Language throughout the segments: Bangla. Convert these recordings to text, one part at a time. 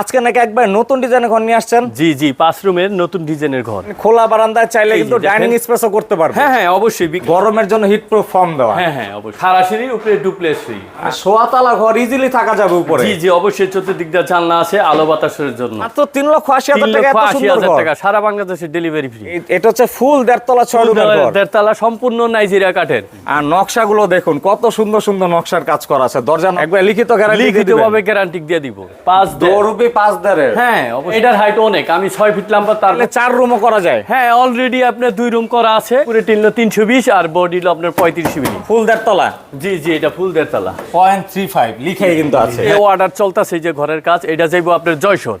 আজকে নাকি একবার নতুন ডিজাইনের ঘর নিয়ে আসছেন? জি জি পাঁচ রুমের নতুন ডিজাইনের ঘর। খোলা বারান্দায় চাইলে কিন্তু। ডাইনিং স্পেসও করতে পারবে। হ্যাঁ হ্যাঁ অবশ্যই গরমের জন্য হিট প্রুফ ফর্ম দেওয়া। হ্যাঁ হ্যাঁ অবশ্যই। খারাসির উপরে ডুপ্লেস ফ্রি আর সোয়াতালা ঘর ইজিলি থাকা যাবে উপরে। জি জি অবশ্যই চতুর্দিক দিয়ে জানলা আছে আলো বাতাসের জন্য। মাত্র তিন লক্ষ আশি হাজার টাকা এত সুন্দর ঘর। টাকা সারা বাংলাদেশে ডেলিভারি ফ্রি এটা হচ্ছে ফুল দেড়তলা ছয় রুমের ঘর। দেড়তলা সম্পূর্ণ নাইজেরিয়া কাঠের। আর নকশাগুলো দেখুন কত সুন্দর সুন্দর নকশার কাজ করা আছে। দরজা একবার লিখিত গ্যারান্টি লিখিত ভাবে গ্যারান্টি দিয়ে দিব। পাঁচ দেড়। দৌড়বি পাঁচ দেড়ের হ্যাঁ এটার হাইট অনেক আমি ছয় ফিট লম্বা তার চার রুমও করা যায়। হ্যাঁ অলরেডি আপনার দুই রুম করা আছে পুরো টিনলো তিনশো বিশ আর বডি আপনার পঁয়ত্রিশ মিলি ফুল দেড়তলা জি জি এটা ফুল দেড়তলা পয়েন্ট থ্রি ফাইভ লিখে কিন্তু আছে। এ অর্ডার চলতেছে যে ঘরের কাজ এটা যাইবো আপনার জয়সর।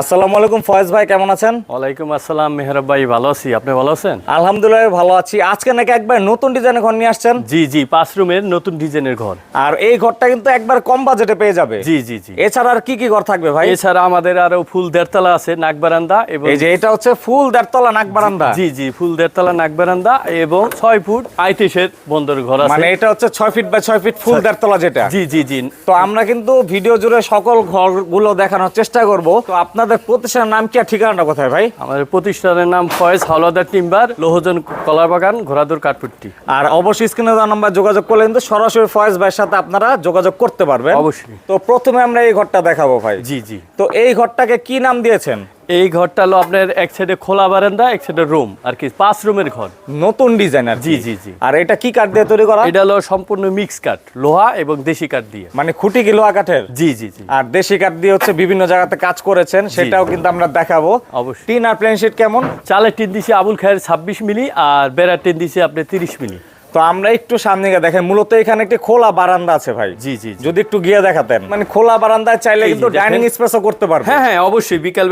আসসালামু আলাইকুম ফয়েজ ভাই কেমন আছেন? ওয়ালাইকুম আসসালাম মেহরাব ভাই ভালো আছি। আপনি ভালো আছেন? আলহামদুলিল্লাহ ভালো আছি। আজকে নাকি একবার নতুন ডিজাইনের ঘর নিয়ে আসছেন? জি জি পাঁচ রুমের নতুন ডিজাইনের ঘর। আর এই ঘরটা কিন্তু একবার কম বাজেটে পেয়ে যাবে। জি জি জি। এছাড়া আর কি কি ঘর থাকবে ভাই? এছাড়া আমাদের আরও ফুল দেড়তলা আছে নাক বারান্দা এবং এই যে এটা হচ্ছে ফুল দেড়তলা নাক বারান্দা। জি জি ফুল দেড়তলা নাক বারান্দা এবং ছয় ফুট আইতিশের বন্দর ঘর আছে। মানে এটা হচ্ছে ছয় ফিট বাই ছয় ফিট ফুল দেড়তলা যেটা। জি জি জি। তো আমরা কিন্তু ভিডিও জুড়ে সকল ঘরগুলো দেখানোর চেষ্টা করব। তো আপনাদের প্রতিষ্ঠানের নাম কি আর ঠিকানাটা কোথায় ভাই? আমাদের প্রতিষ্ঠানের নাম ফয়েজ হাওলাদার টিম্বার লোহজন কলা বাগান ঘোরাদুর কাঠপুট্টি। আর অবশ্যই স্ক্রিনে দেওয়া নাম্বার যোগাযোগ করলে কিন্তু সরাসরি ফয়েজ ভাইয়ের সাথে আপনারা যোগাযোগ করতে পারবেন। অবশ্যই। তো প্রথমে আমরা এই ঘরটা দেখাবো ভাই। জি জি। তো এই ঘরটাকে কি নাম দিয়েছেন? এই ঘরটা হলো আপনার এক সাইডে খোলা বারান্দা এক সাইডে রুম আর কি পাঁচ রুমের ঘর। নতুন ডিজাইন আর জি, জি, জি। আর এটা কি কাঠ দিয়ে তৈরি করা? এটা হলো সম্পূর্ণ মিক্স কাঠ লোহা এবং দেশি কাঠ দিয়ে। মানে খুঁটি কি লোহা কাঠের? জি জি জি। আর দেশি কাঠ দিয়ে হচ্ছে বিভিন্ন জায়গাতে কাজ করেছেন সেটাও কিন্তু আমরা দেখাবো। অবশ্যই। টিন আর প্লেন শিট কেমন? চালের টিন দিছে আবুল খায়ের ছাব্বিশ মিলি আর বেড়ার টিন দিছে আপনি তিরিশ মিলি। তো আমরা একটু সামনে গিয়ে দেখেন মূলত এখানে একটি খোলা বারান্দা আছে ভাই। জি জি। যদি একটু গিয়ে দেখাতেন। মানে খোলা বারান্দায় চাইলে কিন্তু ডাইনিং স্পেসও করতে পারবে। হ্যাঁ হ্যাঁ অবশ্যই। বিকাল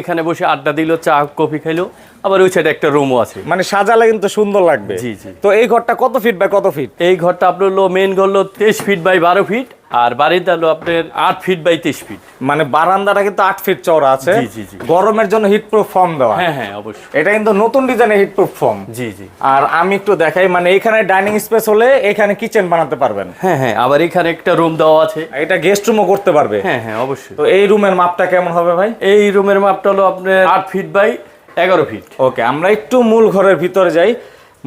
এখানে বসে আড্ডা দিল চা কফি খাইলো। আবার ওই সাইডে একটা রুমও আছে। মানে সাজালে কিন্তু সুন্দর লাগবে। জি, জি। তো এই ঘরটা কত ফিট বাই কত ফিট এই ঘরটা আপনার হলো মেন ঘর হলো তেইশ ফিট বাই বারো ফিট আর বাড়িতে হলো আপনার আট ফিট বাই তেইশ ফিট মানে বারান্দাটা কিন্তু আট ফিট চওড়া আছে। জি, জি। গরমের জন্য হিট প্রুফ ফর্ম দেওয়া। হ্যাঁ হ্যাঁ অবশ্যই। এটা কিন্তু নতুন ডিজাইনের হিট প্রুফ ফর্ম জি জি। আর আমি একটু দেখাই মানে এখানে ডাইনিং স্পেস হলে এখানে কিচেন বানাতে পারবেন। হ্যাঁ হ্যাঁ আবার এখানে একটা রুম দেওয়া আছে। এটা গেস্ট রুমও করতে পারবে। হ্যাঁ হ্যাঁ অবশ্যই। তো এই রুমের মাপটা কেমন হবে ভাই? এই রুমের মাপটা হলো আপনার আট ফিট বাই এগারো ফিট ওকে আমরা একটু মূল ঘরের ভিতরে যাই।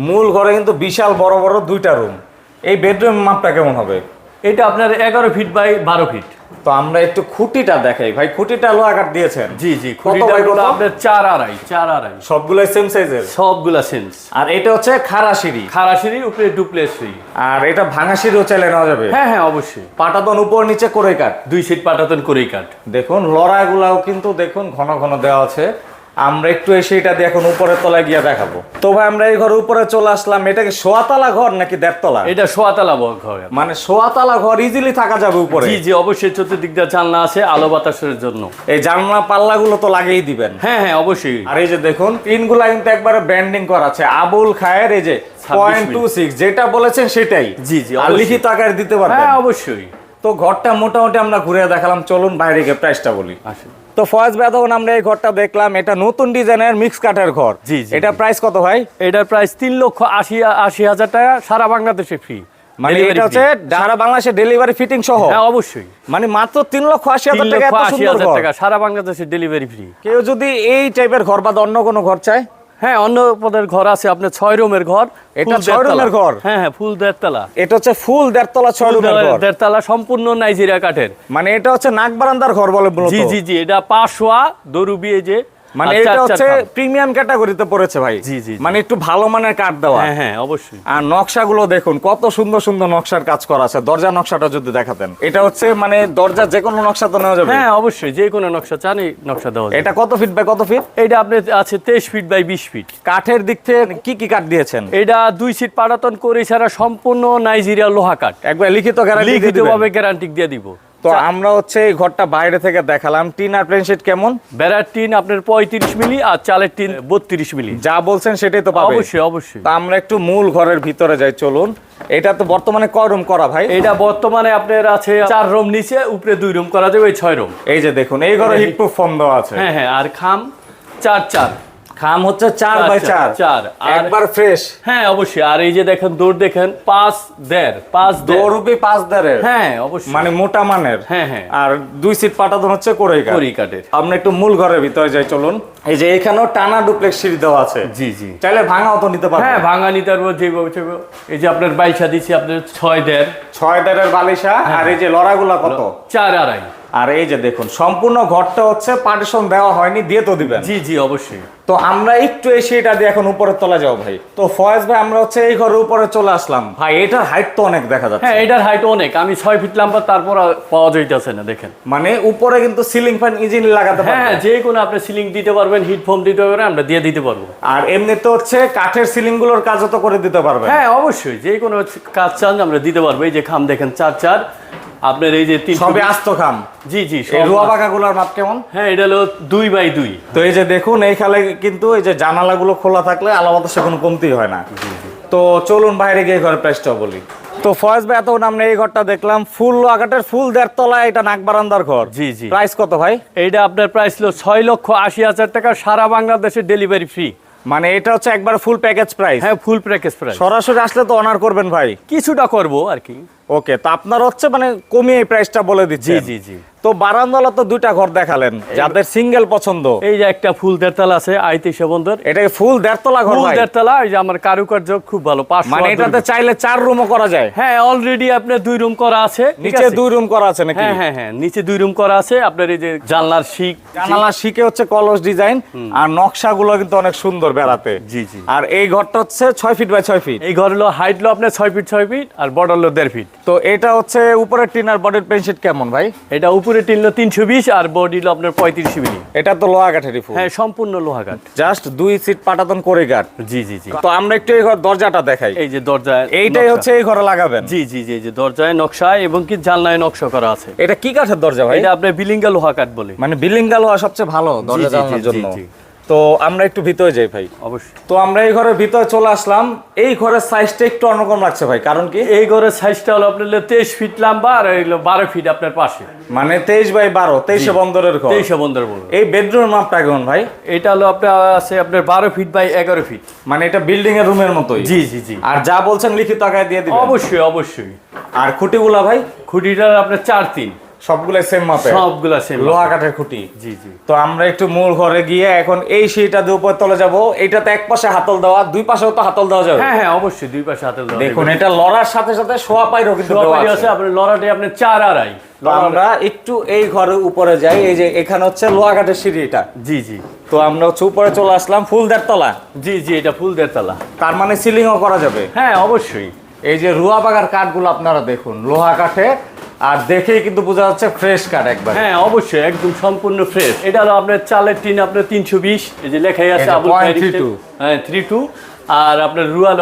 মূল ঘরে কিন্তু বিশাল বড় বড় দুইটা রুম এই বেডরুম মাপটা কেমন হবে? এটা আপনার এগারো ফিট বাই বারো ফিট তো আমরা একটু খুঁটিটা দেখাই। ভাই খুঁটিটা কাঠ দিয়েছেন। জি জি কত খুঁটিটা হলো আপনার চার আড়াই চার আড়াই। সবগুলোই সেম সাইজের সবগুলা সেন্স আর এটা হচ্ছে খাড়া সিঁড়ি। খারাসির উপরে ডুপ্লেস ফ্রি আর এটা ভাঙা সিঁড়িও চাইলে নেওয়া যাবে। হ্যাঁ হ্যাঁ অবশ্যই। পাটাতন উপর নিচে করে কাঠ দুই সিট পাঠাতেন করেই কাঠ দেখুন লড়াগুলাও কিন্তু দেখুন ঘন ঘন দেওয়া আছে। আমরা একটু এসে এটা দিয়ে এখন উপরের তলায় গিয়ে দেখাবো। তো ভাই আমরা এই ঘরের উপরে চলে আসলাম। এটা কি সোয়াতলা ঘর নাকি দেড়তলা? এটা সোয়াতলা ঘর। মানে সোয়াতলা ঘর ইজিলি থাকা যাবে উপরে। জি জি অবশ্যই চতুর্দিক দিয়ে জানলা আছে আলো বাতাসের জন্য। এই জানলা পাল্লাগুলো তো লাগিয়েই দিবেন। হ্যাঁ হ্যাঁ অবশ্যই। আর এই যে দেখুন টিনগুলা কিন্তু একবারে ব্যান্ডিং করা আছে। আবুল খায়ের এই যে পয়েন্ট টু সিক্স যেটা বলেছেন সেটাই। জি, জি, আর। লিখিত আকারে দিতে পারবেন। হ্যাঁ অবশ্যই। তো ঘরটা মোটামুটি আমরা ঘুরে দেখালাম চলুন বাইরে গিয়ে প্রাইসটা বলি। তো ফয়েজ ভাই তখন আমরা এই ঘরটা দেখলাম এটা নতুন ডিজাইনের মিক্স কাঠের ঘর। জি, এটা প্রাইস কত ভাই? এটার প্রাইস তিন লক্ষ আশি আশি হাজার টাকা সারা বাংলাদেশে ফ্রি মানে এটা হচ্ছে সারা বাংলাদেশে ডেলিভারি ফিটিং সহ। হ্যাঁ অবশ্যই। মানে মাত্র তিন লক্ষ আশি হাজার টাকা এত সুন্দর ঘর। টাকা সারা বাংলাদেশে ডেলিভারি ফ্রি কেউ যদি এই টাইপের ঘর বা অন্য কোনো ঘর চায় হ্যাঁ অন্য পদের ঘর আছে আপনার ছয় রুমের ঘর এটা ছয় রুমের ঘর? হ্যাঁ হ্যাঁ ফুল দেড়তলা। এটা হচ্ছে ফুল দেড়তলা ছয় রুমের ঘর। দেড়তলা সম্পূর্ণ নাইজেরিয়া কাঠের। মানে এটা হচ্ছে নাক বারান্দার ঘর বলে জি জি জি এটা পাশোয়া দরুবি বিয়ে যে মানে আর এটা চার হচ্ছে প্রিমিয়াম ক্যাটাগরিতে পড়েছে ভাই। জি, জি। মানে একটু ভালো মানের কাঠ দেওয়া। হ্যাঁ হ্যাঁ অবশ্যই। আর নকশাগুলো দেখুন কত সুন্দর সুন্দর নকশার কাজ করা আছে। দরজা নকশাটা যদি দেখাতেন। এটা হচ্ছে মানে দরজা যে কোনো নকশা তো নেওয়া যাবে। হ্যাঁ অবশ্যই যে কোনো নকশা চান নকশা দেওয়া এটা কত ফিট বাই কত ফিট এটা আপনার আছে তেইশ ফিট বাই বিশ ফিট কাঠের দিক থেকে কি কি কাঠ দিয়েছেন? এটা দুই সিট পাটাতন করে ছাড়া সম্পূর্ণ নাইজেরিয়া লোহা কাঠ। একবার লিখিত গ্যারান্টি লিখিত ভাবে গ্যারান্টি দিয়ে দিব। তো আমরা হচ্ছে এই ঘরটা বাইরে থেকে দেখালাম। টিন আর প্লেন শিট কেমন? বেড়ার টিন আপনার পঁয়ত্রিশ মিলি আর চালের টিন বত্রিশ মিলি। যা বলছেন সেটাই তো পাবে। অবশ্যই অবশ্যই। তা আমরা একটু মূল ঘরের ভিতরে যাই চলুন। এটা তো বর্তমানে কয় রুম করা ভাই? এটা বর্তমানে আপনার আছে চার রুম নিচে উপরে দুই রুম করা যাবে ছয় রুম। এই যে দেখুন এই ঘরে হিট প্রুফ ফর্ম দেওয়া আছে। হ্যাঁ হ্যাঁ আর খাম চার চার। খাম হচ্ছে চার বাই আচ্ছা, চার। চার। একবার ফ্রেশ হ্যাঁ অবশ্যই। আর এই যে দেখেন দৌড় দেখেন পাঁচ দেড় পাঁচ দেড়। রুপি পাঁচ দেড়ের। হ্যাঁ অবশ্যই। মানে মোটা মানের। হ্যাঁ, হ্যাঁ। আর দুই সিট পাটাতন হচ্ছে কোরেই কাঠ করি কাঠের। আমরা একটু মূল ঘরের ভিতরে যাই চলুন। এই যে এখানেও টানা ডুপ্লেক্স সিঁড়ি দেওয়া আছে। জি জি। চাইলে ভাঙাও তো নিতে পারবেন হ্যাঁ ভাঙা নিতে পারব যে বলছে- এই যে আপনার বাইশা দিচ্ছি আপনার ছয় দেড়। ছয় দারের বালিশা হ্যাঁ। আর এই যে লড়াগুলা কত? চার আড়াই। আর এই যে দেখুন সম্পূর্ণ ঘরটা হচ্ছে পার্টিশন দেওয়া হয়নি দিয়ে তো দিবেন। জি জি অবশ্যই। তো আমরা একটু এসে এটা দিয়ে এখন উপরে তোলা যাও ভাই। তো ফয়েজ ভাই আমরা হচ্ছে এই ঘরের উপরে চলে আসলাম। ভাই এটার হাইট তো অনেক দেখা যাচ্ছে। হ্যাঁ এটার হাইট অনেক। আমি ছয় ফিট লাম্বা তারপর পাওয়া যাইতেছে না দেখেন। মানে উপরে কিন্তু সিলিং ফ্যান ইজিলি লাগাতে হ্যাঁ পারবেন যে কোনো আপনি সিলিং দিতে পারবেন হিট ফোম দিতে পারবেন আমরা দিয়ে দিতে পারব। আর এমনিতে হচ্ছে কাঠের সিলিংগুলোর কাজও তো করে দিতে পারবেন। হ্যাঁ অবশ্যই যে কোনো কাজ চান আমরা দিতে পারব। এই যে খাম দেখেন চার চার আপনার এই যে তিন সবে আস্ত খাম। জি জি রুয়া বাঁকাগুলোর মাপ কেমন? হ্যাঁ এটা হলো দুই বাই দুই। তো এই যে দেখুন এই খালে কিন্তু এই যে জানালাগুলো খোলা থাকলে আলাদা সে কোনো কমতি হয় না। তো চলুন বাইরে গিয়ে ঘরের প্রাইসটা বলি। তো ফয়েজ ভাই এতক্ষণ আমরা এই ঘরটা দেখলাম। ফুল আকাটের ফুল দেড় তলায় এটা নাক বারান্দার ঘর। জি, জি। প্রাইস কত ভাই? এইটা আপনার প্রাইস ছিল ছয় লক্ষ আশি হাজার টাকা সারা বাংলাদেশে ডেলিভারি ফ্রি মানে এটা হচ্ছে একবার ফুল প্যাকেজ প্রাইস হ্যাঁ ফুল প্যাকেজ প্রাইস সরাসরি আসলে তো অনার করবেন ভাই। কিছুটা করব আর কি। ওকে তো আপনার হচ্ছে মানে কমিয়ে প্রাইসটা বলে দিচ্ছি জি জি জি। তো বারান্দালা তো দুইটা ঘর দেখালেন যাদের সিঙ্গেল পছন্দ। এই যে একটা ফুল দেড়তলা আছে আইতিশে বন্দর এটা ফুল দেড়তলা ঘর ফুল দেড়তলা এই যে আমার কারুকার্য খুব ভালো পাঁচশো মানে এটাতে চাইলে চার রুমও করা যায়? হ্যাঁ অলরেডি আপনার দুই রুম করা আছে নিচে দুই রুম করা আছে নাকি? হ্যাঁ হ্যাঁ হ্যাঁ নিচে দুই রুম করা আছে আপনার এই যে জানলার শিক। জানালা শিখে হচ্ছে কলস ডিজাইন আর নকশাগুলো কিন্তু অনেক সুন্দর বেড়াতে। জি, জি। আর এই ঘরটা হচ্ছে ছয় ফিট বাই ছয় ফিট এই ঘর হলো হাইট হলো আপনার ছয় ফিট ছয় ফিট আর বর্ডার হলো দেড় ফিট তো এটা হচ্ছে উপরের টিনার বডির পেনশিট কেমন ভাই? এটা উপরে টিনলো তিনশো বিশ আর বডি হলো আপনার পঁয়ত্রিশ মিলি। এটা তো লোহা কাঠেরই ফুল। হ্যাঁ সম্পূর্ণ লোহা কাঠ জাস্ট দুই সিট পাটাতন করে কাঠ জি জি জি। তো আমরা একটু এই ঘর দরজাটা দেখাই। এই যে দরজা এইটাই হচ্ছে এই ঘরে লাগাবেন। জি জি জি যে দরজায় নকশা এবং কি জানলায় নকশা করা আছে। এটা কি কাঠের দরজা ভাই? এটা আপনার বিলিঙ্গা লোহা কাঠ বলে। মানে বিলিঙ্গা লোহা সবচেয়ে ভালো দরজা জি, জি, জি, জন্য। তো আমরা একটু ভিতরে যাই ভাই। অবশ্যই। তো আমরা এই ঘরের ভিতরে চলে আসলাম। এই ঘরের সাইজটা একটু অন্যরকম লাগছে ভাই কারণ কি? এই ঘরের সাইজটা হলো আপনার তেইশ ফিট লম্বা আর হলো বারো ফিট আপনার পাশে। মানে তেইশ বাই বারো তেইশে বন্দরের ঘর। তেইশে বন্দর। এই বেডরুমের মাপটা কেমন ভাই? এটা হলো আপনার আছে আপনার বারো ফিট বাই এগারো ফিট মানে এটা বিল্ডিং এর রুমের মতোই? জি জি জি। আর যা বলছেন লিখিত আকারে দিয়ে দিবেন। অবশ্যই অবশ্যই। আর খুঁটিগুলা ভাই? খুঁটিটা আপনার চার তিন। সবগুলো সেম মাপে সবগুলা সেম লোহা কাঠের খুঁটি। জি জি। তো আমরা একটু মূল ঘরে গিয়ে এখন এই সিঁড়িটা দিয়ে উপর তলে যাব। এইটাতে এক পাশে হাতল দেওয়া দুই পাশেও তো হাতল দেওয়া যাবে। হ্যাঁ হ্যাঁ অবশ্যই দুই পাশে হাতে দেখুন এটা লড়ার সাথে সাথে শোয়া পাইরও কিন্তু দেওয়া আছে। আপনার লড়াটে আপনার চার আড়াই। তো আমরা একটু এই ঘরের উপরে যাই। এই যে এখানে হচ্ছে লোহা কাঠের সিঁড়ি এটা জি জি। তো আমরা হচ্ছে উপরে চলে আসলাম ফুল তলা। জি জি এটা ফুল দেড়তলা তার মানে সিলিংও করা যাবে। হ্যাঁ অবশ্যই। এই যে রুয়া বাগার কাঠগুলো আপনারা দেখুন লোহা কাঠে আর দেখেই কিন্তু বোঝা যাচ্ছে ফ্রেশ কাঠ একবার। হ্যাঁ অবশ্যই একদম সম্পূর্ণ ফ্রেশ এটা হলো আপনার চালের টিন আপনার তিনশো বিশ। এই যে লেখাই আছে আবুল 0.32 খায়ের স্টেপ। হ্যাঁ থ্রি টু আর আপনার রুয়াল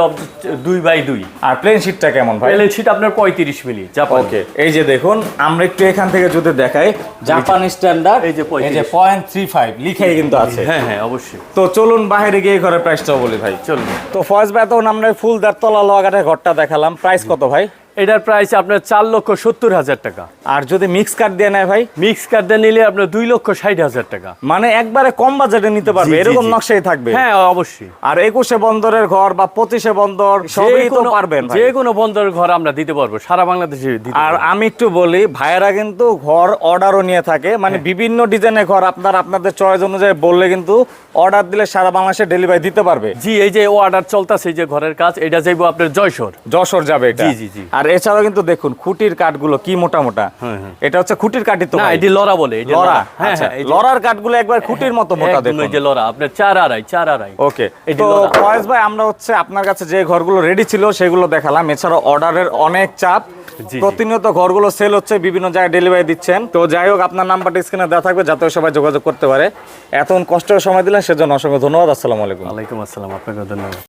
দুই বাই দুই। আর প্লেন শিটটা কেমন ভাই? প্যালেন শিট আপনার পঁয়ত্রিশ মিলি জাপান। ওকে এই যে দেখুন আমরা একটু এখান থেকে যদি দেখাই জাপান স্ট্যান্ডার্ড এই যে 35 এই যে পয়েন্ট থ্রি ফাইভ লিখাই কিন্তু আছে। হ্যাঁ হ্যাঁ অবশ্যই। তো চলুন বাইরে গিয়ে ঘরের প্রাইসটাও বলি ভাই। চলুন। তো ফয়েজ ভাই তখন আমরা এই ফুল দেড়তলা লোহা কাঠের ঘরটা দেখালাম। প্রাইস কত ভাই? এটার প্রাইস আপনার চার লক্ষ সত্তর হাজার টাকা। আর যদি মিক্স কাঠ দিয়ে নেয় ভাই? মিক্স কার্ডে নিলে আপনার দুই লক্ষ ষাট হাজার টাকা। মানে একবারে কম বাজেটে নিতে পারবে এরকম নকশাই থাকবে। হ্যাঁ অবশ্যই। আর একুশে বন্দরের ঘর বা পঁচিশে বন্দর সবই তো পারবেন যে কোনো বন্দর ঘর আমরা দিতে পারব সারা বাংলাদেশে আর আমি একটু বলি ভাইয়েরা কিন্তু ঘর অর্ডারও নিয়ে থাকে। মানে বিভিন্ন ডিজাইনের ঘর আপনার আপনাদের চয়েস অনুযায়ী বললে কিন্তু অর্ডার দিলে সারা বাংলাদেশে ডেলিভারি দিতে পারবে। জি এই যে অর্ডার চলতেছে এই যে ঘরের কাজ এটা যাইবো আপনার জয়সর যশোর যাবে এটা। জি, জি, জি। আর এছাড়াও কিন্তু দেখুন খুঁটির কাঠগুলো কি মোটা মোটা। হ্যাঁ, হ্যাঁ। এটা হচ্ছে খুঁটির কাঠই তো এটি লড়া বলে লড়া হ্যাঁ আচ্ছা, হ্যাঁ লড়ার কাঠগুলো একবার খুঁটির মতো মোটা এই দেখুন। যে লড়া আপনার চার আড়াই চার আড়াই। ওকে তো ফয়েজ ভাই আমরা হচ্ছে আপনার কাছে যে ঘরগুলো রেডি ছিল সেগুলো দেখালাম। এছাড়া অর্ডারের অনেক চাপ। প্রতিনিয়ত ঘরগুলো সেল হচ্ছে বিভিন্ন জায়গায় ডেলিভারি দিচ্ছেন। তো যাই হোক আপনার নাম্বারটা স্ক্রিনে দেওয়া থাকবে যাতে সবাই যোগাযোগ করতে পারে। এতক্ষণ কষ্টের সময় দিলেন সেজন্য অসংখ্য ধন্যবাদ। আসসালামু আলাইকুম। ওয়ালাইকুম আসসালাম আপনাকে ধন্যবাদ।